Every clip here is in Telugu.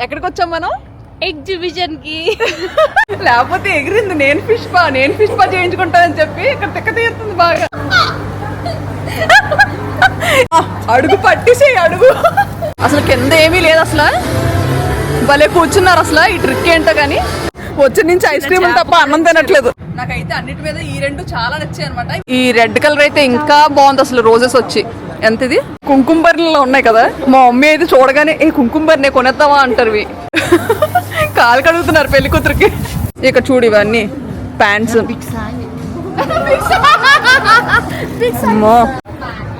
ఎక్కడికి వచ్చాం మనం? ఎగ్జిబిషన్కి లేకపోతే ఎగిరింది నేను ఫిష్ పా నేను ఫిష్ పా చేయించుకుంటానని చెప్పి ఇక్కడ తిక్క తీరుతుంది బాగా. అడుగు పట్టేసేయి అడుగు. అసలు కింద ఏమీ లేదు అసలు. భలే కూర్చున్నారు అసలు ఈ ట్రిక్ ఏంటో కానీ. వచ్చి నుంచి ఐస్ క్రీమ్ తప్ప అన్నం తినట్లేదు. నాకైతే అన్నిటి మీద ఈ రెండు చాలా నచ్చాయి అనమాట ఈ రెడ్ కలర్ అయితే ఇంకా బాగుంది అసలు రోజెస్ వచ్చి. ఎంత ఇది కుంకుమ ఉన్నాయి కదా. మా మమ్మీ అయితే చూడగానే ఏ కుంకుంబర్నే కొనేద్దామా? అంటారు కాలు కడుగుతున్నారు పెళ్ళి కూతురికి. ఇక చూడు ఇవన్నీ. ప్యాంట్స్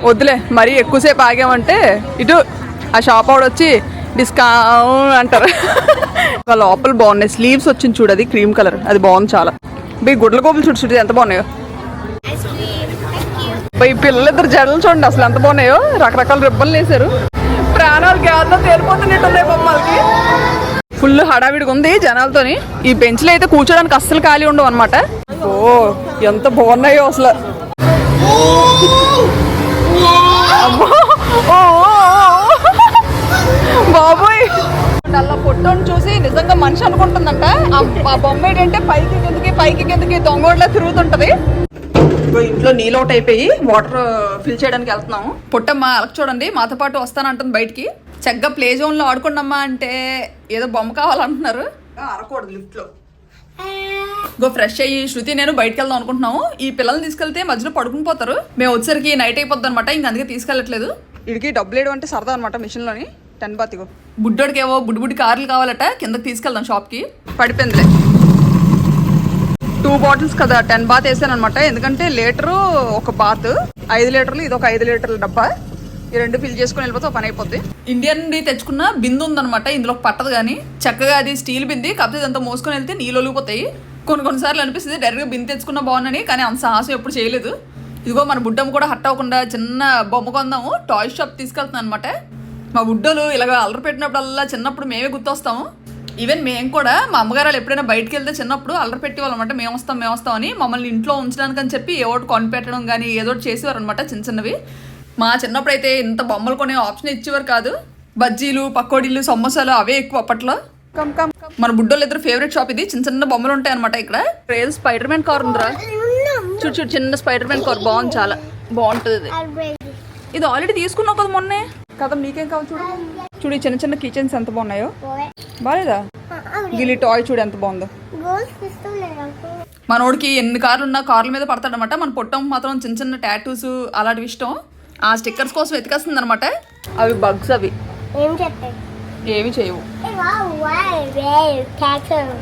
వద్దులే మరీ ఎక్కువసేపు ఆగామంటే ఇటు ఆ షాప్ ఆవిడ వచ్చి డిస్కౌంట్ అంటారు. లోపల బాగున్నాయి. స్లీవ్స్ వచ్చింది చూడు అది క్రీమ్ కలర్ అది బాగుంది చాలా. బీ గుడ్ల గోపులు చూడు చూడు ఎంత బాగున్నాయో. ఈ పిల్లలిద్దరు జడలు చూడండి అసలు ఎంత బాగున్నాయో. రకరకాల రిబ్బన్లు వేశారు. ప్రాణాలు గ్యాస్లో తేలిపోతున్నట్టున్నాయి బొమ్మలకి. ఫుల్ హడావిడిగా ఉంది జనాలతోని. ఈ బెంచ్లు అయితే కూర్చోడానికి అస్సలు ఖాళీ ఉండవు అనమాట ఓ ఎంత బాగున్నాయో అసలు. ఓ, బాబోయ్. అలా పొట్టని చూసి నిజంగా మనిషి అనుకుంటుందంట. ఆ బొమ్మ ఏంటంటే పైకి కిందకి పైకి కిందకి దొంగోడ్లా తిరుగుతుంటది. ఇగో ఇంట్లో నీళ్ళు అవుట్ అయిపోయి వాటర్ ఫిల్ చేయడానికి వెళ్తున్నాము. పుట్టమ్మ అలక చూడండి మాతో పాటు వస్తానంటుంది బయటికి. చక్కగా ప్లే జోన్లో ఆడుకున్నమ్మా అంటే ఏదో బొమ్మ కావాలంటున్నారు. అరకూడదు లిఫ్ట్లో. గో ఫ్రెష్ అయ్యి శృతి నేను బయటకు వెళ్దాం అనుకుంటున్నాము. ఈ పిల్లల్ని తీసుకెళ్తే మధ్యలో పడుకుని పోతారు. మేము వచ్చేసరికి నైట్ అయిపోద్ది అనమాట ఇంక అందుకే తీసుకెళ్ళట్లేదు. ఇడికి డబ్బులు వేయడం అంటే సరదా అనమాట మిషన్లోని. టెన్ బాత్ ఇగో. బుడ్డోడికి ఏవో బుడ్డి బుడ్డి కార్లు కావాలట కిందకి తీసుకెళ్దాం షాప్కి పడిపోయిందిలే. టూ బాటిల్స్ కదా టెన్ బాత్ వేసాను అనమాట ఎందుకంటే లీటరు ఒక బాత్ ఐదు లీటర్లు ఇది ఒక ఐదు లీటర్ల డబ్బా. ఈ రెండు ఫిల్ చేసుకొని వెళ్ళిపోతే పని అయిపోద్ది. ఇండియన్ నుండి తెచ్చుకున్న బిందు ఉందన్నమాట ఇందులో పట్టదు కానీ చక్కగా అది స్టీల్ బింది కాకపోతే ఇదంతా మోసుకొని వెళ్తే నీళ్ళు ఒలిగిపోతాయి. కొన్ని కొన్నిసార్లు అనిపిస్తుంది డైరెక్ట్గా బింది తెచ్చుకున్న బాగున్నాని కానీ అంత సాహసం ఎప్పుడు చేయలేదు. ఇదిగో మన బుడ్డమ్మ కూడా హట్ అవ్వకుండా చిన్న బొమ్మ కొందాము టాయ్ షాప్ తీసుకెళ్తున్నాను అనమాట మా బుడ్డలు ఇలాగ అల్లరి పెట్టినప్పుడల్లా చిన్నప్పుడు మేమే గుర్తొస్తాము. ఈవెన్ మేము కూడా మా అమ్మగారు వాళ్ళు ఎప్పుడైనా బయటికి వెళ్తే చిన్నప్పుడు అల్లరి పెట్టేవాళ్ళం అనమాట మేము వస్తాం మేము వస్తాం అని మమ్మల్ని ఇంట్లో ఉంచడానికి అని చెప్పి ఏదో ఒకటి కొనిపెట్టడం కానీ ఏదో చేసేవారు అనమాట చిన్న చిన్నవి. మా చిన్నప్పుడు అయితే ఇంత బొమ్మలు కొనే ఆప్షన్ ఇచ్చేవారు కాదు. బజ్జీలు పకోడీలు సమోసాలు అవే ఎక్కువ అప్పట్లో. మన బుడ్డోళ్ళు ఇద్దరు ఫేవరెట్ షాప్ ఇది. చిన్న చిన్న బొమ్మలు ఉంటాయి అనమాట ఇక్కడ. ఏదో స్పైడర్ మ్యాన్ కార్ ఉందిరా. చూడు చూడు చిన్న స్పైడర్ మ్యాన్ కార్. బాగుంది చాలా. బాగుంటుంది ఇది. ఇది ఆల్రెడీ తీసుకున్నావు కదా మొన్నే. కదా మీకేం కావాలి చూడు. చూడు చిన్న చిన్న కిచెన్స్ ఎంత బాగున్నాయో. బాగాలేదా గిలి టాయ్ చూడు ఎంత బాగుందో. మనోడికి ఎన్ని కార్లు ఉన్నా కార్ల మీద పడతాడనమాట మన పొట్టం మాత్రం చిన్న చిన్న టాటూస్ అలాంటివి ఇష్టం. ఆ స్టిక్కర్స్ కోసం వెతికేస్తుంది అనమాట అవి. బగ్స్ అవి ఏమి చేయవు.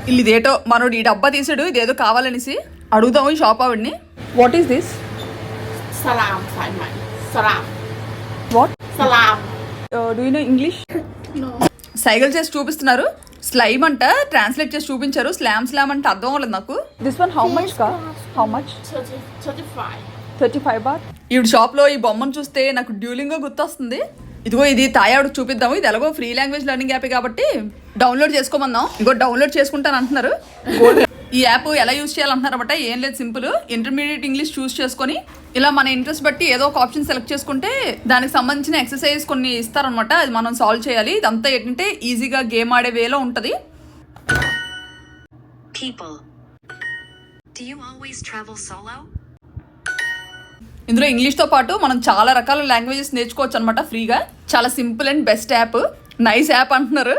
ఇల్లు ఇదేటో మనోడు ఈ డబ్బా తీసాడు ఇదేదో కావాలనేసి అడుగుదాము ఈ షాప్ ఆవిడ్ని. వాట్ ఈస్ దిస్ సలాం సలాం what Salam do you know English cycle చేసి చూపిస్తున్నారు. స్లైమ్ అంట ట్రాన్స్లేట్ చేసి చూపించారు. స్లామ్ స్లామ్ అంటే అర్థం అవ్వలేదు నాకు. దిస్ వన్ హౌ మచ్ కా how much thirty five baht ఈ షాప్లో ఈ బొమ్మను చూస్తే నాకు డ్యూలింగ్ గుర్తొస్తుంది. ఇదిగో ఇది తాయాడికి చూపిద్దాము. ఇది ఎలాగో ఫ్రీ లాంగ్వేజ్ లెర్నింగ్ యాప్ కాబట్టి డౌన్లోడ్ చేసుకోమందాం. ఇంకో డౌన్లోడ్ చేసుకుంటాను అంటున్నారు. ఈ యాప్ ఎలా యూజ్ చేయాలంటున్నారు అనమాట ఏం లేదు సింపుల్. ఇంటర్మీడియట్ ఇంగ్లీష్ చూస్ చేసుకొని ఇలా మన ఇంట్రెస్ట్ బట్టి ఏదో ఒక ఆప్షన్ సెలెక్ట్ చేసుకుంటే దానికి సంబంధించిన ఎక్సర్సైజ్ కొన్ని ఇస్తారనమాట. అది మనం సాల్వ్ చేయాలి. ఇదంతా ఏంటంటే ఈజీగా గేమ్ ఆడే వేలో ఉంటుంది? ఇందులో ఇంగ్లీష్తో పాటు మనం చాలా రకాల లాంగ్వేజెస్ నేర్చుకోవచ్చు అనమాట ఫ్రీగా. చాలా simple and best app. Nice app అంటున్నారు.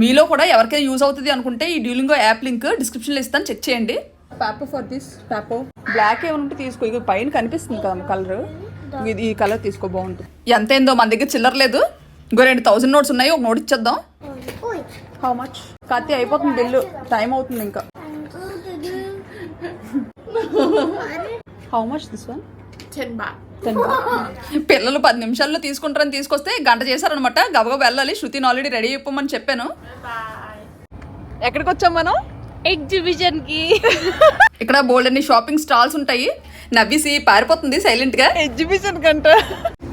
మీలో కూడా ఎవరికైనా యూజ్ అవుతుంది అనుకుంటే ఈ డ్యూలింగో యాప్ లింక్ డిస్క్రిప్షన్లో ఇస్తాను చెక్ చేయండి. Paper for this paper black ఏమైనా ఉంటే తీసుకో ఇది పైన కనిపిస్తుంది కదా కలర్ ఇది ఈ కలర్ తీసుకో బాగుంటుంది. ఎంత ఏందో మన దగ్గర చిల్లర లేదు. ఇంకో రెండు థౌసండ్ నోట్స్ ఉన్నాయి ఒక నోట్ ఇచ్చేద్దాం. హౌ మచ్ కత్తి అయిపోతుంది బిల్లు. టైం అవుతుంది ఇంకా. How much this one ten baht పిల్లలు పది నిమిషాల్లో తీసుకుంటారని తీసుకొస్తే గంట చేశారనమాట గబగబా వెళ్ళాలి. శృతిని ఆల్రెడీ రెడీ అయిపోమని చెప్పాను. ఎక్కడికి వచ్చాం మనం? ఎగ్జిబిషన్కి. ఇక్కడ బోల్డ్ అన్ని షాపింగ్ స్టాల్స్ ఉంటాయి. నవ్విసి పారిపోతుంది సైలెంట్గా. ఎగ్జిబిషన్ కంట.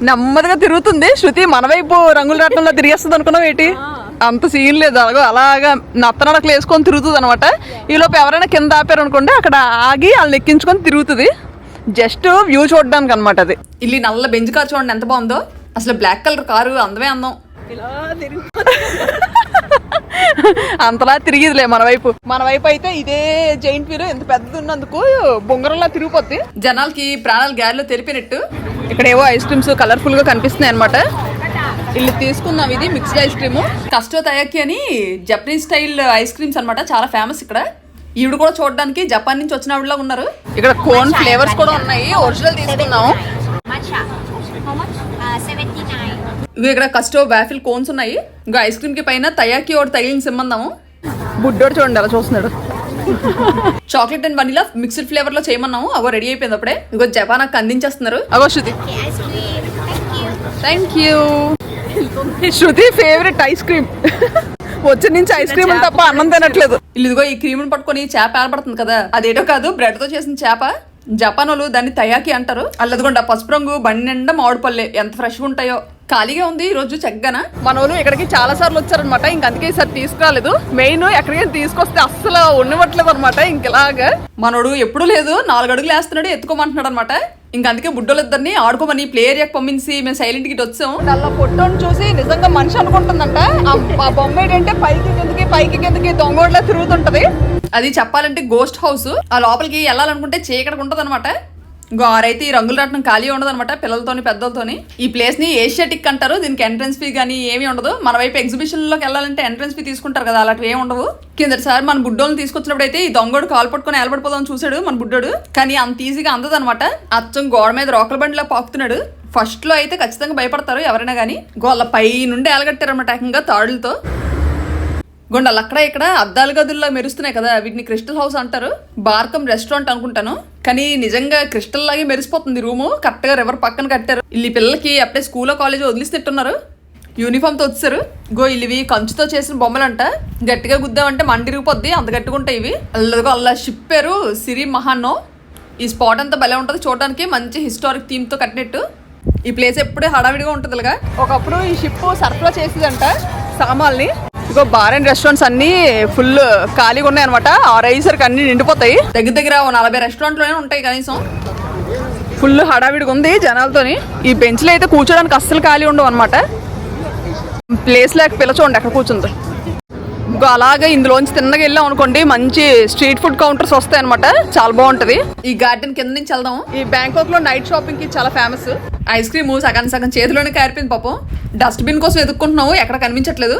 నెమ్మదిగా తిరుగుతుంది. శృతి మన వైపు రంగుల రత్నంలో తిరిగేస్తుంది అనుకున్నావు ఏంటి? అంత సీన్ లేదు. అలాగో అలాగా నత్తనడకలు వేసుకొని తిరుగుతుంది అనమాట ఈలోపు ఎవరైనా కింద ఆపారు అనుకోండి అక్కడ ఆగి వాళ్ళని ఎక్కించుకొని తిరుగుతుంది. జస్ట్ వ్యూ చూడడానికి అనమాట అది. ఇల్లు నల్ల బెంజ్ కార్ చూడండి ఎంత బాగుందో. అసలు బ్లాక్ కలర్ కారు అందమే అందం. ఇలా తిరిగి అంతలా తిరిగిదిలే మన వైపు. మన వైపు అయితే ఇదే జైంట్ వీల్ ఎంత పెద్దది ఉన్నందుకు బొంగరంలా తిరిగిపోద్ది. జనాలకి ప్రాణాలు గాలిలో తెలిపినట్టు ఇక్కడ ఏవో ఐస్ క్రీమ్స్ కలర్ఫుల్గా కనిపిస్తున్నాయి అనమాట ఇల్లు తీసుకుందాం ఇది మిక్స్డ్ ఐస్ క్రీమ్ కస్టో తయాకి అని జపనీస్ స్టైల్ ఐస్ క్రీమ్స్ అన్నమాట చాలా ఫేమస్ ఇక్కడ. ఈవిడ కూడా చూడడానికి జపాన్ నుంచి వచ్చిన ఆవిడలా ఉన్నారు. ఇక్కడ కోన్ ఫ్లేవర్స్ కూడా ఉన్నాయి ఒరిజినల్ much? Uh, 79. ఇవి ఇక్కడ కస్టో వ్యాఫిల్ కోన్స్ ఉన్నాయి. ఇంకా ఐస్ క్రీమ్కి పైన తయాకి ఒకటి తగిలిన సిమ్మందాము. బుడ్డోడు చూడండి అలా చూస్తున్నాడు. చాక్లెట్ అండ్ వనీలా మిక్స్డ్ ఫ్లేవర్లో చేయమన్నాము. అవో రెడీ అయిపోయింది అప్పుడే. ఇగో జపాన్ అక్క అందించేస్తున్నారు. అవో Shruti. Thank you Shruti favourite ice cream వచ్చి నుంచి ఐస్ క్రీమ్ తప్ప అన్నం తినట్లేదు. ఇదిగో ఈ క్రీమ్ పట్టుకొని చేప ఏర్పడుతుంది కదా అదేటో కాదు బ్రెడ్తో చేసిన చేప. జపాన్ వాళ్ళు దాన్ని తయాకి అంటారు. అల్లదిగోండి పసుపు రంగు బండి నిండా మామిడిపల్లె ఎంత ఫ్రెష్ ఉంటాయో. ఖాళీగా ఉంది ఈ రోజు చెక్కన మన వాళ్ళు ఇక్కడికి చాలా సార్లు వచ్చారనమాట ఇంక అందుకే ఈసారి తీసుకురాలేదు. మెయిన్ ఎక్కడికి తీసుకొస్తే అస్సలు ఉండవట్లేదు అనమాట ఇంకలాగా మనోడు ఎప్పుడు లేదు నాలుగు అడుగులు వేస్తున్నాడు ఎత్తుకోమంటున్నాడు అనమాట ఇంకా అందుకే బుడ్డోళ్ళిద్దరిని ఆడుకోమని ప్లే ఏరియాకి పంపించి మేము సైలెంట్ గిట్ వచ్చాం అలా ఫోటోని చూసి నిజంగా మనిషి అనుకుంటుందంట. ఆ బొమ్మ ఏంటంటే పైకి కిందకి పైకి కిందకి దొంగోడ్లా తిరుగుతుంటది. అది చెప్పాలంటే గోస్ట్ హౌస్ ఆ లోపలికి వెళ్ళాలనుకుంటే చీకటి ఉంటది అనమాట ఇంకో ఆరైతే ఈ రంగుల రత్నం ఖాళీ ఉండదు అనమాట పిల్లలతోని పెద్దలతోని. ఈ ప్లేస్ని ఏషియాటిక్ అంటారు దీనికి ఎంట్రన్స్ ఫీ కానీ ఏమీ ఉండదు. మన వైపు ఎగ్జిబిషన్లోకి వెళ్ళాలంటే ఎంట్రన్స్ ఫీ తీసుకుంటారు కదా అలాంటివి ఏమి ఉండవు. కిందటిసారి మన బుడ్డోని తీసుకొచ్చినప్పుడు అయితే ఈ దొంగోడు కాలు పట్టుకొని ఏలబడిపోదాం చూసాడు మన బుడ్డోడు. కానీ అంత ఈజీగా అందదు అనమాట అచ్చం గోడ మీద రోకల బండిలా పాకుతున్నాడు. ఫస్ట్లో అయితే ఖచ్చితంగా భయపడతారు ఎవరైనా కానీ గోళ్ళ పై నుండి ఏలగట్టారన్నమాట ఏకంగా తాడులతో. గుండాలు అక్కడ ఇక్కడ అద్దాల గదుల్లో మెరుస్తున్నాయి కదా వీటిని క్రిస్టల్ హౌస్ అంటారు. బార్కం రెస్టారెంట్ అనుకుంటాను. కానీ నిజంగా క్రిస్టల్ లాగే మెరిసిపోతుంది రూము. కరెక్ట్గా రివర్ పక్కన కట్టారు. ఇల్లు పిల్లలకి అప్పుడే స్కూల్లో కాలేజ్ వదిలిస్తున్నారు యూనిఫామ్తో వచ్చారు గో ఇవి కంచుతో చేసిన బొమ్మలంట. గట్టిగా గుద్దామంటే మండిరిగిపోద్ది అంత గట్టుకుంటాయి ఇవి. అల్లదిగో అలా షిప్పారు సిరి మహాన్నో. ఈ స్పాట్ అంతా భలే ఉంటుంది చూడడానికి మంచి హిస్టారిక్ థీమ్తో కట్టినట్టు. ఈ ప్లేస్ ఎప్పుడే హడావిడిగా ఉంటుంది ఒకప్పుడు ఈ షిప్ సరఫరా చేసేదంట సామాల్ని. ఇగో బార్ అండ్ రెస్టారెంట్స్ అన్ని ఫుల్ ఖాళీగా ఉన్నాయి అనమాట ఆరు అయ్యేసరికి అన్ని నిండిపోతాయి. దగ్గర దగ్గర నలభై రెస్టారెంట్లోనే ఉంటాయి కనీసం. ఫుల్ హడావిడిగా ఉంది జనాలతోని. ఈ బెంచ్లో అయితే కూర్చోడానికి అస్సలు ఖాళీ ఉండవు అనమాట ప్లేస్ లేక పిల్ల చూడండి ఎక్కడ కూర్చుంది. ఇంకో అలాగే ఇందులోంచి తిన్నగా వెళ్ళాం అనుకోండి మంచి స్ట్రీట్ ఫుడ్ కౌంటర్స్ వస్తాయి అనమాట చాలా బాగుంటది. ఈ గార్డెన్ కింద నుంచి వెళ్దాం. ఈ బ్యాంకాక్లో నైట్ షాపింగ్కి చాలా ఫేమస్. ఐస్ క్రీమ్ సగం సగం చేతిలోనే కారిపోయింది పాపం. డస్ట్బిన్ కోసం ఎదుర్కొంటున్నాము ఎక్కడ కనిపించట్లేదు.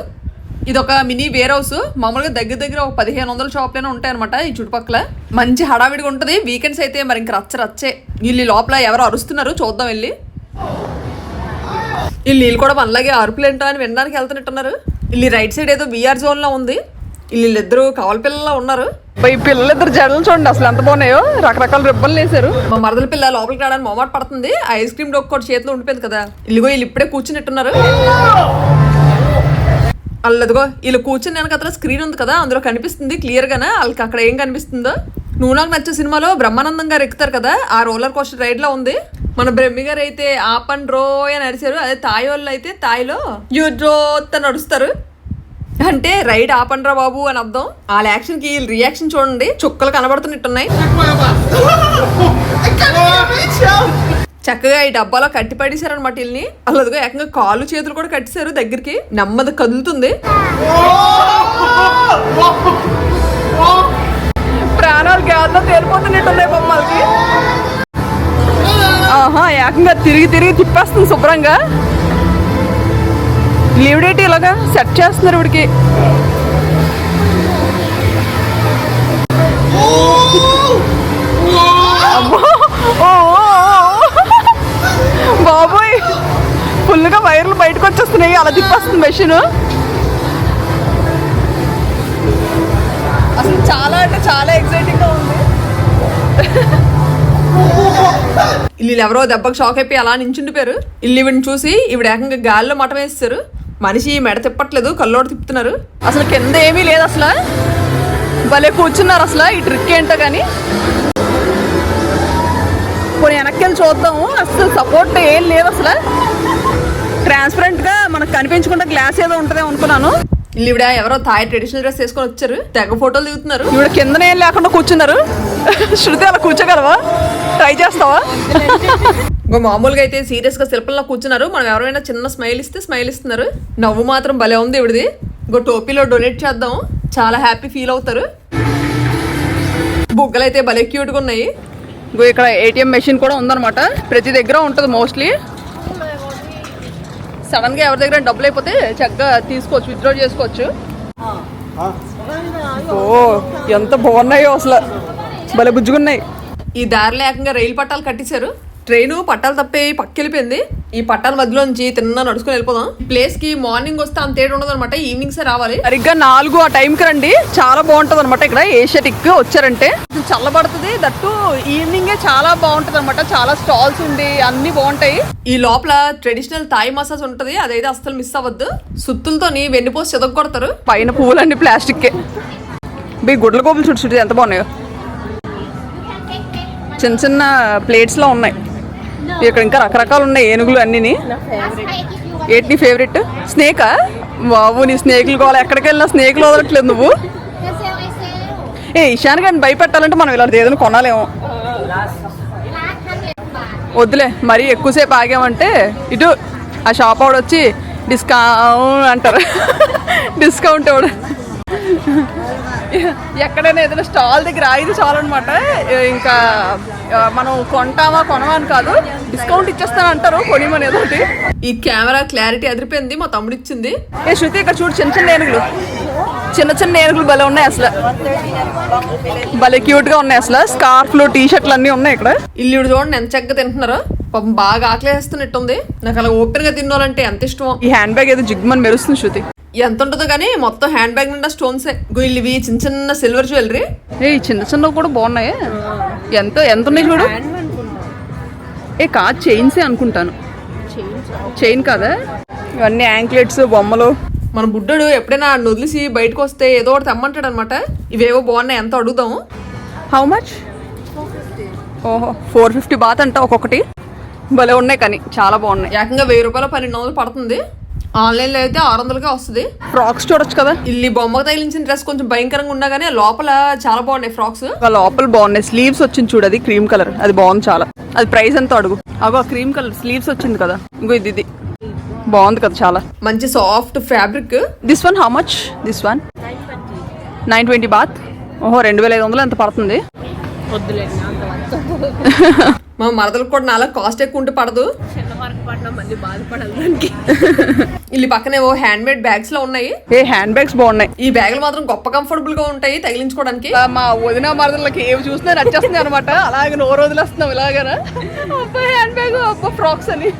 ఇది ఒక మినీ వేర్ హౌస్ మామూలుగా దగ్గర దగ్గర ఒక పదిహేను వందల షాప్లోనే ఉంటాయి అనమాట ఈ చుట్టుపక్కల. మంచి హడావిడిగా ఉంటుంది. వీకెండ్స్ అయితే మరి ఇంక రచ్చ రచ్చే. వీళ్ళు లోపల ఎవరు అరుస్తున్నారు? చూద్దాం వెళ్ళి. వీళ్ళు వీళ్ళు కూడా మనలాగే అరుపులు ఏంటో అని వినడానికి వెళ్తున్నట్టున్నారు. వీళ్ళు రైట్ సైడ్ ఏదో విఆర్ జోన్లో ఉంది వీళ్ళిద్దరు కవల పిల్లల్లో ఉన్నారు. ఈ పిల్లలిద్దరు జడలు చూడండి అసలు ఎంత బాగున్నాయో. రకరకాల రిబ్బన్లు వేశారు. మా మరదల పిల్ల లోపలికి రావడానికి మొమాట పడుతుంది. ఐస్ క్రీమ్ డొక్కోటి చేతిలో ఉండిపోయింది కదా. ఇల్లుగో వీళ్ళు ఇప్పుడే కూర్చున్నట్టున్నారు. అల్లదిగో వీళ్ళు కూర్చుని వెనక అతను స్క్రీన్ ఉంది కదా అందులో కనిపిస్తుంది క్లియర్గానే వాళ్ళకి అక్కడ ఏం కనిపిస్తుందో? నువ్వు నాకు నచ్చే సినిమాలో బ్రహ్మానందం గారు ఎక్కుతారు కదా ఆ రోలర్ కోస్టర్ రైడ్లో ఉంది. మన బ్రహ్మి గారు అయితే ఆపన్ రో అని అరిచారు అదే తాయి వాళ్ళు అయితే తాయిలో యూడ్రోత్ అని నడుస్తారు అంటే రైడ్ ఆపండ్రా బాబు అని అర్థం. వాళ్ళ యాక్షన్కి రియాక్షన్ చూడండి చుక్కలు కనబడుతున్నట్టున్నాయి. చక్కగా ఈ డబ్బాలో కట్టి పడేశారనమాట వీళ్ళని. అలాదిగా ఏకంగా కాళ్ళు చేతులు కూడా కట్టేశారు దగ్గరికి. నెమ్మది కదులుతుంది. ప్రాణాలు గ్యాస్లో తేలిపోతున్నట్టున్నాయి బొమ్మలకి. ఆహా ఏకంగా తిరిగి తిరిగి తిప్పేస్తుంది శుభ్రంగా. లీవ్ డేట్ ఇలాగా సెట్ చేస్తున్నారు ఇవిడికి అమ్మో! బాబోయ్. ఫుల్గా వైర్లు బయటకు వచ్చేస్తున్నాయి. అలా తిప్పేస్తుంది మెషిన్. అసలు చాలా అంటే చాలా ఎక్సైటింగ్గా ఉంది. వీళ్ళు ఎవరో దెబ్బకి షాక్ అయిపోయి అలా నించుండిపోయారు ఇల్లు ఈవిని చూసి ఈవిడ ఏకంగా గాల్లో మటం వేస్తారు మనిషి మెడ తిప్పట్లేదు కల్లోడు తిప్పుతున్నారు. అసలు కింద ఏమీ లేదు అసలు. భలే కూర్చున్నారు అసలు. ఈ ట్రిక్ ఏంటో కానీ పోనీ వెనక్కి వెళ్ళి చూద్దాము అసలు సపోర్ట్ ఏం లేదు అసలు. ట్రాన్స్పరెంట్గా మనకు కనిపించకుండా గ్లాస్ ఏదో ఉంటుందేమో అనుకున్నాను. ఈవిడ ఎవరో థాయ్ ట్రెడిషనల్ డ్రెస్ వేసుకొని వచ్చారు. తెగ ఫోటోలు దిగుతున్నారు. కిందనే ఏం లేకుండా కూర్చున్నారు. శృతి అలా కూర్చోగలవా? ట్రై చేస్తావా? ఇంకో మామూలుగా అయితే సీరియస్గా శిల్పంలో కూర్చున్నారు. మనం ఎవరైనా చిన్న స్మైల్ ఇస్తే స్మైల్ ఇస్తున్నారు. నవ్వు మాత్రం భలే ఉంది ఇవిడిది ఇంకో టోపీలో డొనేట్ చేద్దాం. చాలా హ్యాపీ ఫీల్ అవుతారు. బుగ్గలు అయితే భలే క్యూట్గా ఉన్నాయి. ఇక్కడ ఏటీఎం మెషిన్ కూడా ఉందన్నమాట. ప్రతి దగ్గర ఉంటుంది మోస్ట్లీ సడన్గా ఎవరి దగ్గర డబ్బులు అయిపోతే చక్కగా తీసుకోవచ్చు విత్డ్రా చేసుకోవచ్చు. ఓ ఎంత బాగున్నాయో అసలు. భలే బుజ్జుగున్నాయి. ఈ దారిలో ఏకంగా రైలు పట్టాలు కట్టేశారు ట్రైన్ పట్టాలు తప్పే పక్కెళ్ళిపోయింది. ఈ పట్టాల మధ్యలో నుంచి తిన్న నడుచుకుని వెళ్ళిపోదాం. ప్లేస్కి మార్నింగ్ వస్తే అంత ఏడు ఉండదు అనమాట ఈవినింగ్స్ రావాలి. సరిగ్గా నాలుగు ఆ టైం కి రండి చాలా బాగుంటది అనమాట ఇక్కడ ఏషియాటిక్ వచ్చారంటే. చల్లబడుతుంది దట్టు ఈవినింగే చాలా బాగుంటది అనమాట చాలా స్టాల్స్ ఉండి అన్ని బాగుంటాయి. ఈ లోపల ట్రెడిషనల్ థాయ్ మసాజ్ ఉంటది అదైతే అస్సలు మిస్ అవ్వద్దు. సుత్తులతోని వెన్నుపోసి చెదగ కొడతారు. పైన పువ్వులన్నీ ప్లాస్టిక్ బీ గుడ్ల కోపులు చుట్టు చుట్టూ ఎంత బాగున్నాయో. చిన్న చిన్న ప్లేట్స్లో ఉన్నాయి. ఇక్కడ ఇంకా రకరకాలు ఉన్నాయి ఏనుగులు అన్నీ ఏంటి నీ ఫేవరెట్ స్నేకా? బాబు నీ స్నేకులు కావాలి. ఎక్కడికి వెళ్ళినా స్నేకులు వదలట్లేదు నువ్వు. ఏ ఇషాన్ గారిని భయపెట్టాలంటే మనం ఇలాంటి ఏదైనా కొనాలేమో. వద్దులే మరీ ఎక్కువసేపు ఆగామంటే ఇటు ఆ షాప్ ఆవిడ వచ్చి డిస్కౌంట్ అంటారు. డిస్కౌంట్ ఇవ్వడు. ఎక్కడైనా ఏదైనా స్టాల్ దగ్గర ఆగితే చాలన్నమాట. ఇంకా మనం కొంటామా కొనమా అని కాదు. డిస్కౌంట్ ఇచ్చేస్తాను అంటారు కొనిమని ఏదో ఒకటి ఈ కెమెరా క్లారిటీ అదిరిపోయింది మా తమ్ముడు ఇచ్చింది. ఏ శృతి ఇక్కడ చూడు చిన్న చిన్న ఏనుగులు. చిన్న చిన్న ఏనుగులు భలే ఉన్నాయి అసలు. భలే క్యూట్గా ఉన్నాయి అసలు. స్కార్ఫ్లు టీ షర్ట్లు అన్ని ఉన్నాయి ఇక్కడ. ఇల్లు చూడండి ఎంత చక్కగా తింటున్నారు. పాపం బాగా ఆకలేస్తున్నట్టుంది. నాకు అలా ఓపెన్గా తినాలంటే ఎంత ఇష్టం ఈ హ్యాండ్ బ్యాగ్ ఏదో జిగ్మని మెరుస్తుంది శృతి. ఎంత ఉంటుందో కానీ మొత్తం హ్యాండ్ బ్యాగ్ నిండా స్టోన్స్. ఇవి చిన్న చిన్న సిల్వర్ జ్యువెలరీ. ఏ చిన్న చిన్నవి కూడా బాగున్నాయి. ఎంత ఎంత ఉన్నాయి చూడు? ఏ కాదు చైన్సే అనుకుంటాను. చైన్ కాదా? ఇవన్నీ యాంక్లెట్స్ బొమ్మలు. మన బుడ్డడు ఎప్పుడైనా వదిలేసి బయటకు వస్తే ఏదో ఒకటి తెమ్మంటాడు అనమాట ఇవేవో బాగున్నాయి ఎంత అడుగుదాము? హౌ మచ్ ఓహో ఫోర్ ఫిఫ్టీ బాత్ అంట ఒక్కొక్కటి. భలే ఉన్నాయి కానీ చాలా బాగున్నాయి. ఏకంగా వెయ్యి రూపాయల పన్నెండు వందలు పడుతుంది. ఆన్లైన్లో అయితే ఆరు వందలుగా వస్తుంది. ఫ్రాక్స్ చూడొచ్చు కదా? ఇల్లి బొమ్మకు తగిలించిన డ్రెస్ కొంచెం భయంకరంగా ఉన్నా కానీ లోపల చాలా బాగున్నాయి ఫ్రాక్స్. లోపల బాగున్నాయి. స్లీవ్స్ వచ్చింది చూడు అది క్రీమ్ కలర్ అది బాగుంది చాలా. అది ప్రైస్ ఎంత అడుగు. అగో క్రీమ్ కలర్ స్లీవ్స్ వచ్చింది కదా. ఇంకో ఇది ఇది. బాగుంది కదా చాలా. మంచి soft fabric this one how much this one nine twenty baht ఓహో రెండు వేల ఐదు వందలు ఎంత పడుతుంది? మా మరదలకు కూడా నాలా కాస్ట్ ఎక్కువ ఉంటే పడదు. ఇల్లు పక్కనే ఓ హ్యాండ్ మేడ్ బ్యాగ్స్లో ఉన్నాయి. ఏ హ్యాండ్ బ్యాగ్స్ బాగున్నాయి. ఈ బ్యాగులు మాత్రం గొప్ప కంఫర్టబుల్గా ఉంటాయి తగిలించుకోవడానికి. మా వదిన మరదలకి ఏవి చూసినా నచ్చేస్తుంది అనమాట అలాగే నోరు వదిలేస్తున్నాం ఇలాగనా? అబ్బా హ్యాండ్ బ్యాగ్ అబ్బా ఫ్రాక్స్ అని.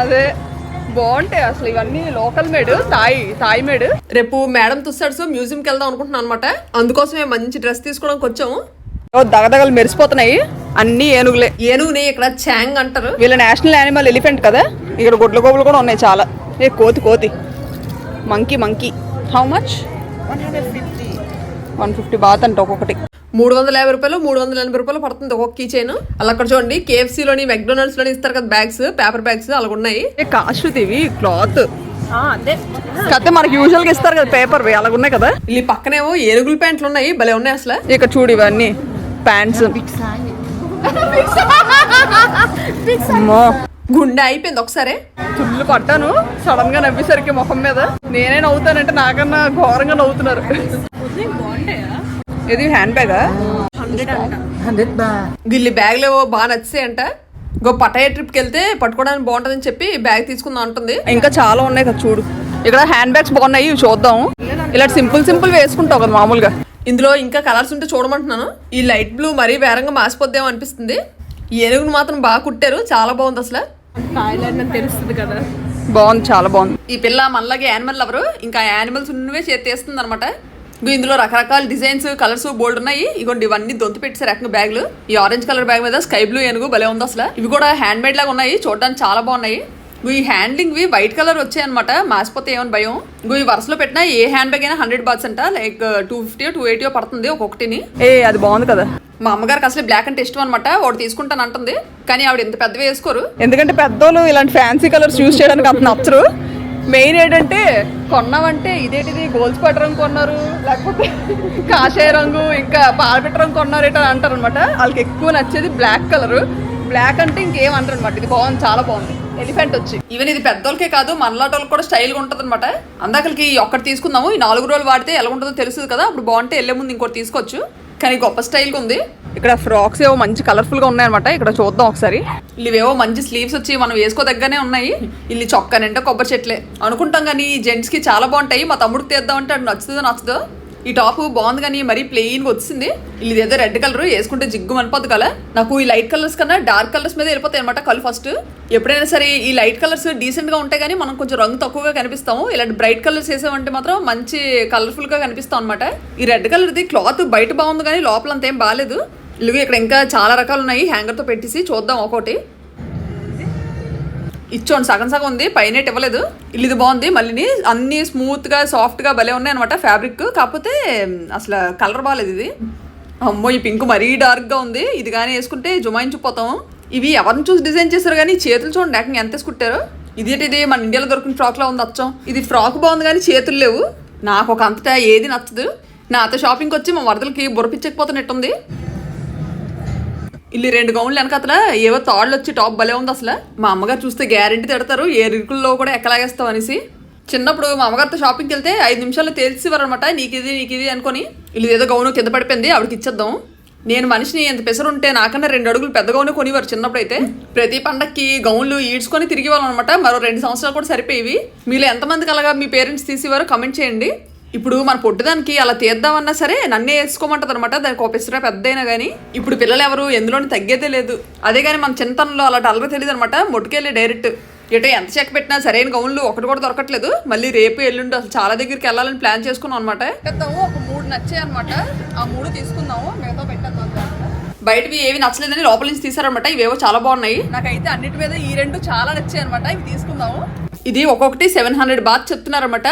అదే బాగుంటాయి అసలు ఇవన్నీ లోకల్ మేడ్ తాయి తాయి మేడ్ రేపు మేడం తుస్సాడ్స్ మ్యూజియం కి వెళ్దాం అనుకుంటున్నాను అనమాట అందుకోసమే మంచి డ్రెస్ తీసుకోవడానికి వచ్చాము. దగదగలు మెరిసిపోతున్నాయి. అన్ని ఏనుగులే. ఏనుగుని ఇక్కడ చాంగ్ అంటారు. వీళ్ళ నేషనల్ యానిమల్ ఎలిఫెంట్ కదా? ఇక్కడ గుడ్ల గోబులు కూడా ఉన్నాయి చాలా. ఏ కోతి కోతి. Monkey monkey. How much one fifty. Baht అంట ఒక్కొక్కటి. మూడు వందల యాభై రూపాయలు మూడు వందల ఎనభై రూపాయలు పడుతుంది ఒక్కొక్క కీ చైన్. అలా అక్కడ చూడండి KFC లోని మెక్డొనాల్డ్స్లోని ఇస్తారు కదా బ్యాగ్స్ పేపర్ బ్యాగ్స్ అలా ఉన్నాయి. కాస్ట్ ఇవి క్లాత్. కాకపోతే మనకి యూజువల్గా ఇస్తారు కదా పేపర్ అలాగ ఉన్నాయి కదా? ఈ పక్కనేమో ఏనుగుల ప్యాంట్లు ఉన్నాయి భలే ఉన్నాయి అసలు. ఇక్కడ చూడు ఇవన్నీ. ప్యాంట్స్. గుండె అయిపోయింది ఒకసారి. తుళ్ళు పడ్డాను సడన్గా నవ్వేసరికి ముఖం మీద. నేనే నవ్వుతానంటే నాకన్నా ఘోరంగా నవ్వుతున్నారు. ఇది హ్యాండ్ బ్యాగా గిల్లి బ్యాగ్ లేవో బాగా నచ్చాయంట. ఇంకో పటాయ ట్రిప్కి వెళ్తే పట్టుకోవడానికి బాగుంటుందని చెప్పి బ్యాగ్ తీసుకుందాం అంటుంది. ఇంకా చాలా ఉన్నాయి కదా చూడు. ఇక్కడ హ్యాండ్ బ్యాగ్స్ బాగున్నాయి ఇవి చూద్దాం ఇలా సింపుల్ సింపుల్ వేసుకుంటావు కదా మామూలుగా. ఇందులో ఇంకా కలర్స్ ఉంటే చూడమంటున్నాను. ఈ లైట్ బ్లూ మరీ వేరంగా మాసిపోద్దేమో అనిపిస్తుంది. ఈ ఏనుగును మాత్రం బాగా కుట్టారు. చాలా బాగుంది అసలు. తెలుస్తుంది కదా. బాగుంది చాలా బాగుంది. ఈ పిల్ల మనలాగే యానిమల్ లవరు ఇంకా యానిమల్స్ ఉన్నవే చేస్తుంది అనమాట ఇందులో రకరకాల డిజైన్స్ కలర్స్ బోల్డ్ ఉన్నాయి. ఇగోండి ఇవన్నీ దొంతు పెట్టేసారు రకంగా బ్యాగులు. ఈ ఆరెంజ్ కలర్ బ్యాగ్ మీద స్కై బ్లూ ఏనుగు భలే ఉంది అసలు. ఇవి కూడా హ్యాండ్ మేడ్ లాగా ఉన్నాయి. చూడడానికి చాలా బాగున్నాయి. ఈ హ్యాండ్లింగ్ వి వైట్ కలర్ వచ్చాయి అనమాట మాసిపోతే ఏమని భయం? ఈ వరుసలో పెట్టినా ఏ హ్యాండ్ బ్యాగ్ అయినా హండ్రెడ్ బాట్స్ అంట. Like two fifty two eighty పడుతుంది ఒక్కొక్కటిని. ఏ అది బాగుంది కదా. మా అమ్మగారికి అసలు బ్లాక్ అంటే ఇష్టం అనమాట వాడు తీసుకుంటాను అంటుంది. కానీ ఆవిడ ఎంత పెద్దవి వేసుకోరు. ఎందుకంటే పెద్దోళ్ళు ఇలాంటి ఫ్యాన్సీ కలర్స్ యూస్ చేయడానికి అంత నచ్చరు. మెయిన్ ఏంటంటే కొన్నామంటే ఇదేంటిది? గోల్స్ పట్ట రంగు కొన్నారు. లేకపోతే కాషాయ రంగు ఇంకా పాలపిట్ట రంగు కొన్నారు ఏంటో అంటారు అనమాట వాళ్ళకి ఎక్కువ నచ్చేది బ్లాక్ కలర్ బ్లాక్ అంటే ఇంకేం అంటారు అనమాట ఇది బాగుంది చాలా బాగుంది. ఎలిఫెంట్ వచ్చి. ఈవెన్ ఇది పెద్దోళ్ళకే కాదు మనలాటోళ్ళకి కూడా స్టైల్గా ఉంటుంది అనమాట అందాకలకి ఒక్కటి తీసుకుందాము ఈ నాలుగు రోజులు వాడితే ఎలా ఉంటుందో తెలుస్తుంది కదా అప్పుడు బాగుంటే వెళ్ళే ముందు ఇంకోటి తీసుకోవచ్చు. కానీ గొప్ప స్టైల్గా ఉంది. ఇక్కడ ఫ్రాక్స్ ఏవో మంచి కలర్ఫుల్గా ఉన్నాయన్నమాట ఇక్కడ చూద్దాం ఒకసారి. ఇవేవో మంచి స్లీవ్స్ వచ్చి మనం వేసుకోదగ్గనే ఉన్నాయి. ఇల్లు చొక్కా కొబ్బరి చెట్లే. అనుకుంటాం కానీ జెంట్స్కి చాలా బాగుంటాయి మా తమ్ముడికి తీద్దాం అంటే అటు నచ్చుతుందో నచ్చదో. ఈ టాప్ బాగుంది కానీ మరీ ప్లెయిన్ వచ్చింది. ఇది ఏదో రెడ్ కలర్ వేసుకుంటే జిగ్గు అనిపోద్దు కదా. నాకు ఈ లైట్ కలర్స్ కన్నా డార్క్ కలర్స్ మీద వెళ్ళిపోతాయి అనమాట కళ్ళు ఫస్ట్ ఎప్పుడైనా సరే ఈ లైట్ కలర్స్ డీసెంట్గా ఉంటాయి కానీ మనం కొంచెం రంగు తక్కువగా కనిపిస్తాము. ఇలాంటి బ్రైట్ కలర్స్ వేసామంటే మాత్రం మంచి కలర్ఫుల్గా కనిపిస్తాం అనమాట ఈ రెడ్ కలర్ ది క్లాత్ బయట బాగుంది కానీ లోపల అంత ఏం బాగాలేదు ఇల్లు ఇక్కడ ఇంకా చాలా రకాలు ఉన్నాయి. హ్యాంగర్తో పెట్టేసి చూద్దాం ఒకటి ఇచ్చోండి సగం సగం ఉంది పైన ఇవ్వలేదు. ఇల్లు ఇది బాగుంది మళ్ళీ అన్ని స్మూత్గా భలే ఉన్నాయి అనమాట ఫ్యాబ్రిక్ కాకపోతే అసలు కలర్ బాగాలేదు ఇది. అమ్మో ఈ పింక్ మరీ డార్క్గా ఉంది. ఇది కానీ వేసుకుంటే జుమాయించిపోతాం. ఇవి ఎవరిని చూసి డిజైన్ చేశారు కానీ చేతులు చూడండి ఏకంగా ఎంత వేసుకుంటారు. ఇదేంటి ఇది మన ఇండియాలో దొరికిన ఫ్రాక్లా ఉంది అచ్చం. ఇది ఫ్రాక్ బాగుంది కానీ చేతులు లేవు. నాకు ఒక అంతటా ఏది నచ్చదు. నాతో షాపింగ్కి వచ్చి మా వరదలకి బుర్రపిచ్చకపోతున్నట్టుంది ఇల్లు రెండు గౌన్లు వెనకతల ఏవో తాళ్ళు వచ్చి టాప్ భలే ఉంది అసలు. మా అమ్మగారు చూస్తే గ్యారెంటీ తిడతారు ఏ రికుల్లో కూడా ఎక్కలాగేస్తావు అనేసి. చిన్నప్పుడు మా అమ్మగారితో షాపింగ్కి వెళ్తే ఐదు నిమిషాల్లో తేల్చివారు అనమాట నీకు ఇది నీకు ఇది అనుకొని. ఇల్లు ఏదో గౌను కింద పడిపోయింది ఆవిడకి ఇచ్చేద్దాం. నేను మనిషిని ఎంత పెసరు ఉంటే నాకన్నా రెండు అడుగులు పెద్ద గౌను కొనివారు చిన్నప్పుడు అయితే. ప్రతి పండక్కి గౌన్లు ఈడ్చుకొని తిరిగి అనమాట మరో రెండు సంవత్సరాలు కూడా సరిపోయేవి. మీలో ఎంతమందికి అలాగా మీ పేరెంట్స్ తీసేవారో కమెంట్ చేయండి. ఇప్పుడు మన పొట్టుదానికి అలా తీద్దామన్నా సరే నన్నే వేసుకోమంటది అనమాట దానికి ఒక పిసరా పెద్ద అయినా కానీ ఇప్పుడు పిల్లలు ఎవరు ఎందులోని తగ్గేదే లేదు. అదే కానీ మన చిన్నతనంలో అలా అలర తెలియదు అనమాట మొట్టుకెళ్ళి డైరెక్ట్ ఎటో ఎంత చెక్ పెట్టినా సరైన గౌన్లు ఒకటి కూడా దొరకట్లేదు. మళ్ళీ రేపు ఎల్లుండి అసలు చాలా దగ్గరికి వెళ్ళాలని ప్లాన్ చేసుకున్నాం అనమాట ఒక మూడు నచ్చాయి అనమాట ఆ మూడు తీసుకుందాము. మిగతా పెట్టేద్దాం బయటవి ఏవి నచ్చలేదని లోపల నుంచి తీసారనమాట ఇవేవో చాలా బాగున్నాయి. నాకైతే అన్నిటి మీద ఈ రెండు చాలా నచ్చాయి అనమాట ఇవి తీసుకుందాము. ఇది ఒక్కొక్కటి సెవెన్ హండ్రెడ్ బాత్ చెప్తున్నారన్నమాట.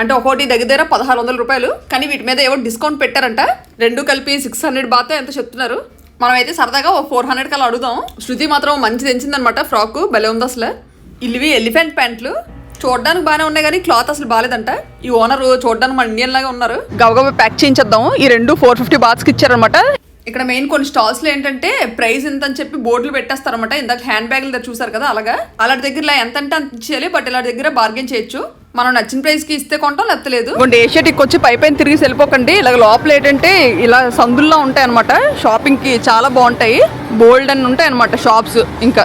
అంటే ఒకటి దగ్గర దగ్గర పదహారు వందల రూపాయలు. కానీ వీటి మీద ఏవో డిస్కౌంట్ పెట్టారంట? రెండు కలిపి సిక్స్ హండ్రెడ్ బాత్ ఎంత చెప్తున్నారు? మనం అయితే సరదాగా ఓ ఫోర్ హండ్రెడ్ కల్లా అడుగుదాం. శృతి మాత్రం మంచి తెంచిందనమాట ఫ్రాక్ భలే ఉంది అసలు. ఇల్లువి ఎలిఫెంట్ ప్యాంట్లు చూడడానికి బాగానే ఉన్నాయి కానీ క్లాత్ అసలు బాగాలేదంట ఈ ఓనర్ చూడడానికి మన ఇండియన్ లాగా ఉన్నారు. గబగబా ప్యాక్ చేయించేద్దాం. ఈ రెండు ఫోర్ ఫిఫ్టీ బాత్స్కి ఇచ్చారనమాట ఇక్కడ మెయిన్ కొన్ని స్టాల్స్లో ఏంటంటే ప్రైస్ ఎంత అని చెప్పి బోర్డులు పెట్టేస్తారన్నమాట. ఇందాక హ్యాండ్ బ్యాగ్లు దగ్గర చూసారు కదా అలాగా. అలాంటి దగ్గర ఎంత అంటే అంత ఇచ్చేయాలి. బట్ ఇలాంటి దగ్గర బార్గెన్ చేయొచ్చు. మనం నచ్చిన ప్రైస్కి ఇస్తే కొంటాం లేకపోతే ఇంకోటి ఏషియాటిక్ వచ్చి పై పైన తిరిగి వెళ్ళిపోకండి. ఇలా లోపల ఏంటంటే ఇలా సందుల్లో ఉంటాయి అనమాట షాపింగ్కి చాలా బాగుంటాయి. బోల్డ్ అని ఉంటాయి అనమాట షాప్స్ ఇంకా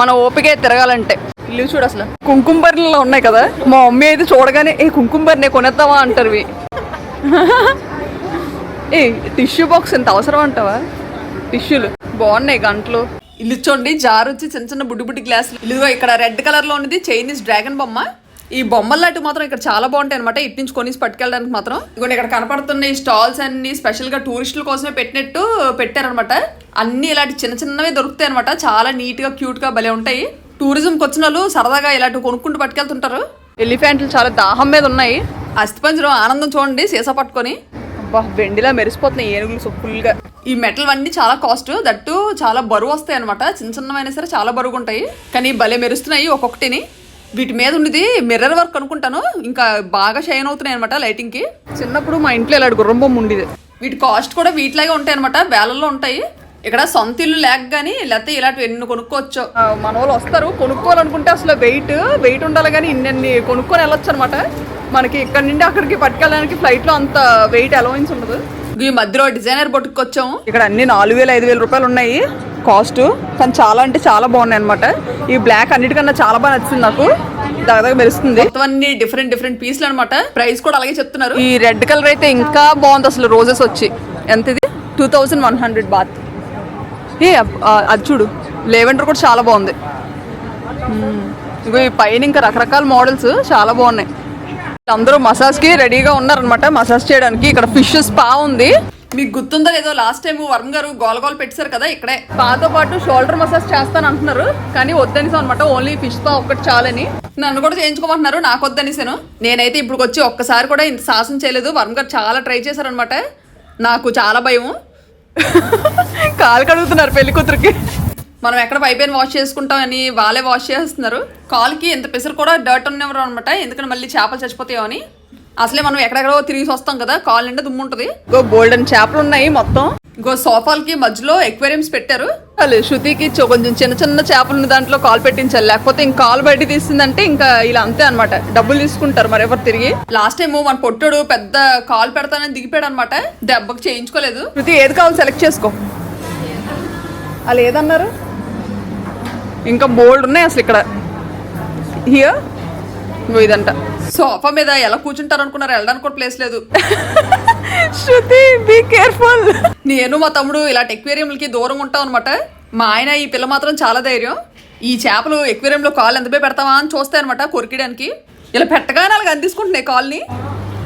మన ఓపికే తిరగాలంటే. ఇల్లు చూడు అసలు. కుంకుమ బర్రెలు ఉన్నాయి కదా మా మమ్మీ అయితే చూడగానే ఏ కుంకుమ బర్రెనే కొనేద్దామా? అంటారు ఇవి. ఏ టిష్యూ బాక్స్ ఎంత అవసరం అంటావా? టిష్యూలు బాగున్నాయి గంటలు. ఇల్లు చూడండి జార్ వచ్చి చిన్న చిన్న బుడ్డి బుడ్డి గ్లాసులు. ఇల్లుగా ఇక్కడ రెడ్ కలర్లో ఉన్నది చైనీస్ డ్రాగన్ బొమ్మ. ఈ బొమ్మల లాంటి మాత్రం ఇక్కడ చాలా బాగుంటాయి అనమాట ఇటు నుంచి కొనేసి పట్టుకెళ్ళడానికి మాత్రం. ఇదిగోండి ఇక్కడ కనపడుతున్న ఈ స్టాల్స్ అన్ని స్పెషల్గా టూరిస్టుల కోసమే పెట్టినట్టు పెట్టారనమాట అన్ని ఇలాంటి చిన్న చిన్నవి దొరుకుతాయి అనమాట చాలా నీట్గా క్యూట్గా భలే ఉంటాయి. టూరిజంకి వచ్చిన వాళ్ళు సరదాగా ఇలాంటివి కొనుక్కుంటూ పట్టుకెళ్తుంటారు. ఎలిఫెంట్లు చాలా దాహం మీద ఉన్నాయి. అస్థిపంజరం ఆనందం చూడండి సీసా పట్టుకొని. అబ్బా వెండిలా మెరిసిపోతున్నాయి ఏనుగులు సో ఫుల్గా. ఈ మెటల్ అన్నీ చాలా కాస్ట్ దట్టు చాలా బరువు వస్తాయి అనమాట చిన్న చిన్నవైనా సరే చాలా బరువుగా ఉంటాయి. కానీ భలే మెరుస్తున్నాయి ఒక్కొక్కటిని. వీటి మీద ఉన్నది మిర్రర్ వర్క్ అనుకుంటాను. ఇంకా బాగా షైన్ అవుతున్నాయి అనమాట లైటింగ్కి. చిన్నప్పుడు మా ఇంట్లో ఇలాంటి గుర్రం బొమ్మ ఉండేది. వీటి కాస్ట్ కూడా వీటిలాగే ఉంటాయి అనమాట వేలల్లో ఉంటాయి. ఇక్కడ సొంత ఇల్లు లేక కానీ లేకపోతే ఇలాంటివి ఎన్ని కొనుక్కోవచ్చు. మన వాళ్ళు వస్తారు కొనుక్కోవాలనుకుంటే అసలు వెయిట్ వెయిట్ ఉండాలి కానీ ఇన్ని కొనుక్కొని వెళ్ళొచ్చు అనమాట మనకి ఇక్కడ నుండి అక్కడికి పట్టుకెళ్ళడానికి ఫ్లైట్లో అంత వెయిట్ అలవెన్స్ ఉండదు. ఈ మధ్యలో డిజైనర్ బొట్టుకు వచ్చాము ఇక్కడ అన్ని నాలుగు వేలు ఐదు వేల రూపాయలు ఉన్నాయి కాస్ట్. కానీ చాలా అంటే చాలా బాగున్నాయి అనమాట ఈ బ్లాక్ అన్నిటికన్నా చాలా బాగా నచ్చింది నాకు. దాదాపు మెరుస్తుంది. అన్ని డిఫరెంట్ డిఫరెంట్ పీస్లు అనమాట ప్రైస్ కూడా అలాగే చెప్తున్నారు. ఈ రెడ్ కలర్ అయితే ఇంకా బాగుంది అసలు రోజెస్ వచ్చి. ఎంత ఇది? Two thousand one hundred baht ఏ అది చూడు. లేవెండర్ కూడా చాలా బాగుంది. ఇగో ఈ పైన ఇంకా రకరకాల మోడల్స్ చాలా బాగున్నాయి. అందరూ మసాజ్కి రెడీగా ఉన్నారనమాట మసాజ్ చేయడానికి ఇక్కడ ఫిష్ స్పా ఉంది. మీకు గుర్తుందో లేదో లాస్ట్ టైం వర్మ గారు గోల గోల్ పెట్టారు కదా ఇక్కడే. పాతో పాటు షోల్డర్ మసాజ్ చేస్తాను అంటున్నారు. కానీ వద్దనిసాం అనమాట ఓన్లీ ఫిష్ స్పా ఒక్కటి చాలని. నన్ను కూడా చేయించుకోమంటున్నారు. నాకు వద్దనిసాను. నేనైతే ఇప్పుడు వచ్చి ఒక్కసారి కూడా ఇంత సాహసం చేయలేదు. వరుణ్ గారు చాలా ట్రై చేశారనమాట నాకు చాలా భయం కాలు కడుగుతున్నారు పెళ్ళి కూతురికి. మనం ఎక్కడ పైపైన వాష్ చేసుకుంటాం అని వాళ్ళే వాష్ చేస్తున్నారు. కాల్కి ఎంత పెసరు కూడా డర్ట్ ఉన్నవారు అనమాట ఎందుకంటే మళ్ళీ చేపలు చచ్చిపోతాయో అని. అసలే మనం ఎక్కడెక్కడో తిరిగి వస్తాం కదా కాల్ నిండా దుమ్ము ఉంటుంది. ఇంకో గోల్డెన్ చేపలు ఉన్నాయి మొత్తం. ఇంకో సోఫాలకి మధ్యలో ఎక్వేరియంస్ పెట్టారు. వాళ్ళు శృతికి కొంచెం చిన్న చిన్న చేపలు ఉన్న దాంట్లో కాల్ పెట్టించాలి. లేకపోతే ఇంకా కాల్ బయట తీసిందంటే ఇంకా ఇలా అంతే అనమాట డబ్బులు తీసుకుంటారు మరి ఎవరు తిరిగి. లాస్ట్ టైం మన పొట్టోడు పెద్ద కాల్ పెడతానని దిగిపోయాడు అనమాట దెబ్బకి చేయించుకోలేదు. శృతి ఏది కావాలి సెలెక్ట్ చేసుకో. వాళ్ళు ఏదన్నారు? ఇంకా బోల్డ్ ఉన్నాయి అసలు ఇక్కడ. హియర్ ఇదంట. సోఫా మీద ఎలా కూర్చుంటారు అనుకున్నారు? వెళ్ళడానికి కూడా ప్లేస్ లేదు. శృతి బీ కేర్ఫుల్ నేను మా తమ్ముడు ఇలాంటి ఎక్వేరియంలకి దూరంగా ఉంటాం అనమాట మా ఆయన ఈ పిల్ల మాత్రం చాలా ధైర్యం. ఈ చేపలు ఎక్వేరియంలో కాళ్ళు ఎంత పెడతావా అని చూస్తాయి అనమాట కొరికిడానికి. ఇలా పెట్టగానే అలాగ అందిసుకుంటున్నాయి కాల్ని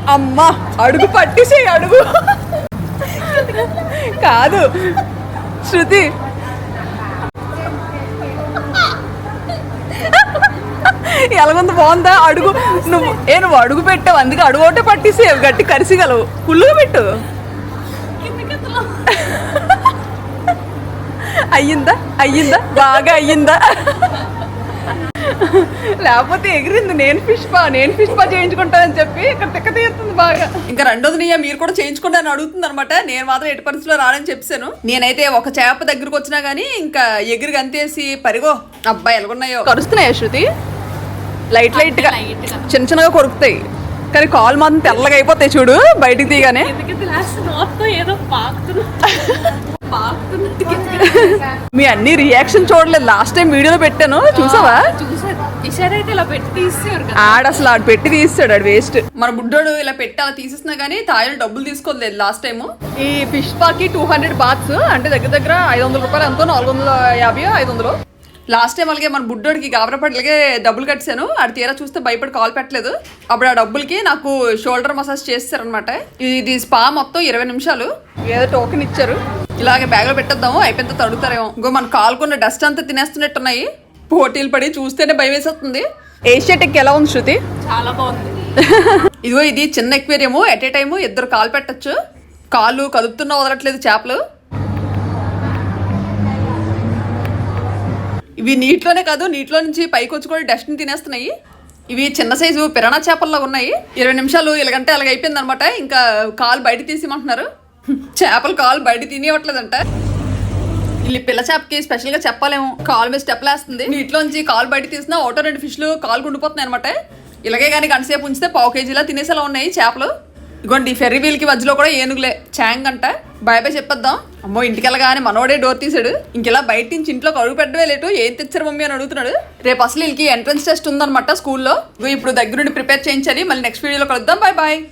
అమ్మా అడుగు పట్టేసేయి అడుగు. కాదు. శృతి ఎలాగుంది బాగుందా? అడుగు. నువ్వు ఏ నువ్వు అడుగు పెట్టావు. అందుకే అడుగు ఒకటే పట్టేసి గట్టి కరిసిగలవు. ఫుల్గా పెట్టు. అయ్యిందా? అయ్యిందా? బాగా అయ్యిందా? లేకపోతే ఎగిరింది. నేను ఫిష్ పా నేను ఫిష్ పా చేయించుకుంటానని చెప్పి ఇక్కడ తిక్క తీరుతుంది బాగా. ఇంకా రెండోది నీయ మీరు కూడా చేయించుకోండి అని అడుగుతుంది అనమాట నేను మాత్రం ఎట్టి పరిస్థితిలో రానని చెప్పాను. నేనైతే ఒక చేప దగ్గరకు వచ్చినా గానీ ఇంకా ఎగిరి గంతేసి పరిగో. అబ్బాయి ఎలాగున్నాయో. కరుస్తున్నాయా శృతి? లైట్ లైట్గా చిన్న చిన్నగా కొరుకుతాయి. కానీ కాల్ మాత్రం తెల్లగా అయిపోతాయి చూడు బయటికి తీయగానే మీ అన్ని రియాక్షన్ చూడలేదు. లాస్ట్ టైం వీడియోలో పెట్టాను. చూసావా? ఆడ అసలు ఆడు పెట్టి తీస్తాడు ఆడు వేస్ట్ మన బుడ్డోడు ఇలా పెట్టి అలా తీసేసినా గానీ తాయలు డబ్బులు తీసుకోలేదు లాస్ట్ టైం ఈ ఫిష్ పాకి టూ హండ్రెడ్ బాత్స్ అంటే దగ్గర దగ్గర ఐదు వందల రూపాయలు ఎంతో నాలుగు వందల యాభై ఐదు వందలు. లాస్ట్ టైం అలాగే మన బుడ్డోడికి గాబరపట్లకే డబ్బులు కట్టాను. ఆడు తీరా చూస్తే భయపడి కాల్ పెట్టలేదు. అప్పుడు ఆ డబ్బులకి నాకు షోల్డర్ మసాజ్ చేస్తారనమాట ఇది స్పా మొత్తం ఇరవై నిమిషాలు. ఏదో టోకెన్ ఇచ్చారు. ఇలాగే బ్యాగ్లో పెట్టేద్దాము. అయిపోయిన తడుగుతారేమో ఇంకో మన కాల్కున్న డస్ట్ అంతా తినేస్తున్నట్టున్నాయి. పోటీలు పడి చూస్తేనే భయం వేసేస్తుంది. ఏషియాటిక్ ఎలా ఉంది శృతి? చాలా బాగుంది. ఇదిగో ఇది చిన్న ఎక్వేరియము ఎట్ ఏ టైము ఇద్దరు కాలు పెట్టచ్చు. కాళ్ళు కదుపుతున్నా వదలట్లేదు చేపలు. ఇవి నీటిలోనే కాదు నీటిలో నుంచి పైకి వచ్చి కూడా డస్ట్ని తినేస్తున్నాయి. ఇవి చిన్న సైజు పిరాణా చేపల్లో ఉన్నాయి. ఇరవై నిమిషాలు ఇలాగంటే అలాగ అయిపోయింది అనమాట ఇంకా కాలు బయట తీసిమంటున్నారు చేపలు కాలు బయట తినేవట్లేదంట వీళ్ళు పిల్ల చేపకి స్పెషల్గా చెప్పలేము. కాలు మీద స్టెప్ వేస్తుంది నీటిలోంచి కాలు బయట తీసినా ఒకటో రెండు ఫిష్లు కాలు గుండిపోతున్నాయి అనమాట ఇలాగే కానీ గంటసేపు ఉంచితే పావు కేజీలా తినేసేలా ఉన్నాయి చేపలు. ఇగోండి ఫెర్రీ వీల్కి మధ్యలో కూడా ఏనుగులే. చాంగ్ అంట. బాయ్ బాయ్ చెప్పొద్దాం. అమ్మో ఇంటికి వెళ్ళగానే మనోడే డోర్ తీసాడు. ఇంకెలా బయట నుంచి ఇంట్లో కడుగు పెట్టడమే లేటు. ఏం తెచ్చారు మమ్మీ అని అడుగుతున్నాడు. రేపు అసలు వీళ్ళకి ఎంట్రన్స్ టెస్ట్ ఉందన్నమాట స్కూల్లో. ఇప్పుడు దగ్గరుండి ప్రిపేర్ చేయించాలి. మళ్ళీ నెక్స్ట్ వీడియోలో కలుద్దాం. Bye bye.